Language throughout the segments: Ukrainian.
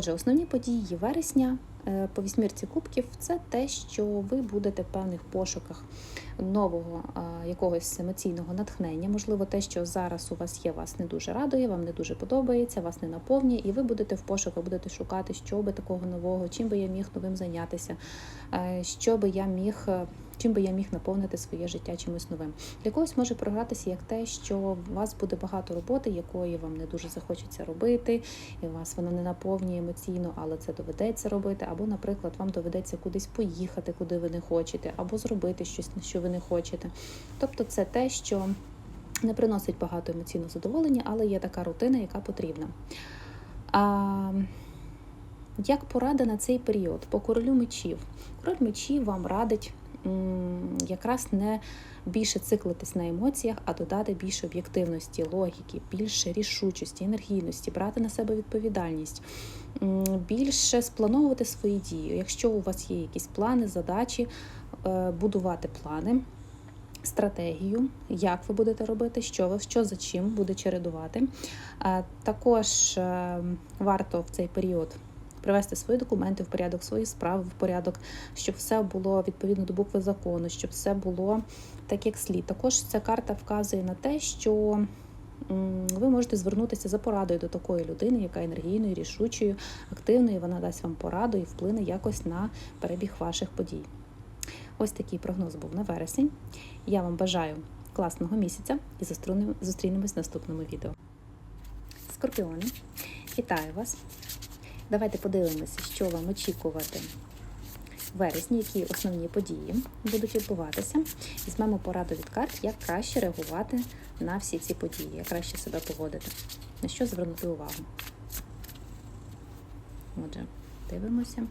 Отже, основні події вересня е, по вісьмірці кубків це те, що ви будете в певних пошуках нового якогось емоційного натхнення. Можливо, те, що зараз у вас є, вас не дуже радує, вам не дуже подобається, вас не наповнює, і ви будете в пошуках, будете шукати, що би такого нового, чим би я міг новим зайнятися, е, що би я міг. Чим би я міг наповнити своє життя чимось новим. Для когось може програтися як те, що у вас буде багато роботи, якої вам не дуже захочеться робити, і вас вона не наповнює емоційно, але це доведеться робити. Або, наприклад, вам доведеться кудись поїхати, куди ви не хочете, або зробити щось, на що ви не хочете. Тобто, це те, що не приносить багато емоційного задоволення, але є така рутина, яка потрібна. А, як порада на цей період по королю мечів? Король мечів вам радить якраз не більше циклитись на емоціях, а додати більше об'єктивності, логіки, більше рішучості, енергійності, брати на себе відповідальність, більше сплановувати свої дії. Якщо у вас є якісь плани, задачі, е, будувати плани. Стратегію, як ви будете робити, що ви що за чим буде чередувати. Е, Також е, варто в цей період привести свої документи в порядок, свої справи в порядок, щоб все було відповідно до букви закону, щоб все було так, як слід. Також ця карта вказує на те, що ви можете звернутися за порадою до такої людини, яка енергійною, рішучою, активною. Вона дасть вам пораду і вплине якось на перебіг ваших подій. Ось такий прогноз був на вересень. Я вам бажаю класного місяця і зустрінемось в наступному відео. Скорпіони, вітаю вас! Давайте подивимося, що вам очікувати в вересні, які основні події будуть відбуватися. Візьмемо пораду від карт, як краще реагувати на всі ці події, як краще себе поводити, на що звернути увагу. Отже, дивимося.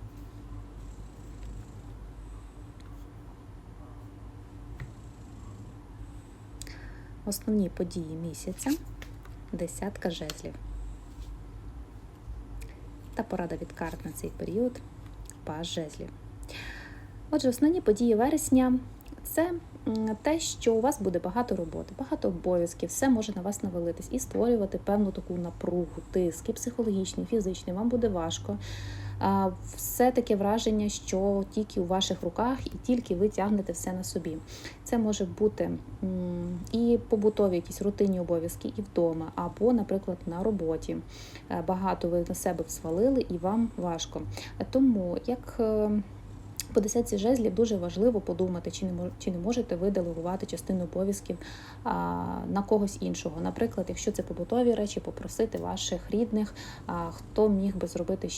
Основні події місяця десятка жезлів. Та порада від карт на цей період паж жезлів. Отже, основні події вересня це те, що у вас буде багато роботи, багато обов'язків, все може на вас навалитись і створювати певну таку напругу, тиск, і психологічний, і фізичний, вам буде важко. Все таке враження, що тільки у ваших руках і тільки ви тягнете все на собі. Це може бути і побутові якісь рутинні обов'язки, і вдома, або, наприклад, на роботі. Е, Багато ви на себе свалили і вам важко. Тому як. е, по десятці жезлів дуже важливо подумати, чи не чи не можете ви делегувати частину обов'язків на когось іншого. Наприклад, якщо це побутові речі, попросити ваших рідних, а, хто міг би зробити ще